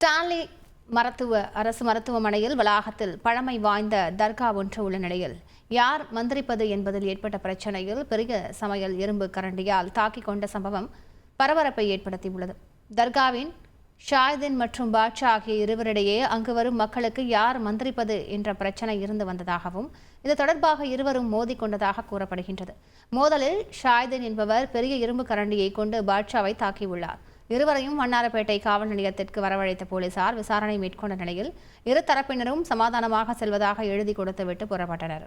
Stanley மருத்துவ அரசு மருத்துவமனையில் வளாகத்தில் பழமை வாய்ந்த தர்கா ஒன்று உள்ள நிலையில் யார் மந்திரிப்பது என்பதில் ஏற்பட்ட பிரச்சனையில் பெரிய சமையல் இரும்பு கரண்டியால் தாக்கிக் கொண்ட சம்பவம் பரபரப்பை ஏற்படுத்தியுள்ளது. தர்காவின் ஷாயதின் மற்றும் பாட்ஷா ஆகிய இருவரிடையே அங்கு வரும் மக்களுக்கு யார் மந்திரிப்பது என்ற பிரச்சனை இருந்து வந்ததாகவும் இது தொடர்பாக இருவரும் மோதி கொண்டதாக கூறப்படுகின்றது. மோதலில் ஷாயதின் என்பவர் பெரிய இரும்பு கரண்டியை கொண்டு பாட்ஷாவை தாக்கியுள்ளார். இருவரையும் வண்ணாரப்பேட்டை காவல் நிலையத்திற்கு வரவழைத்த போலீசார் விசாரணை மேற்கொண்ட நிலையில் இரு தரப்பினரும் சமாதானமாக செல்வதாக எழுதி கொடுத்துவிட்டு புறப்பட்டனர்.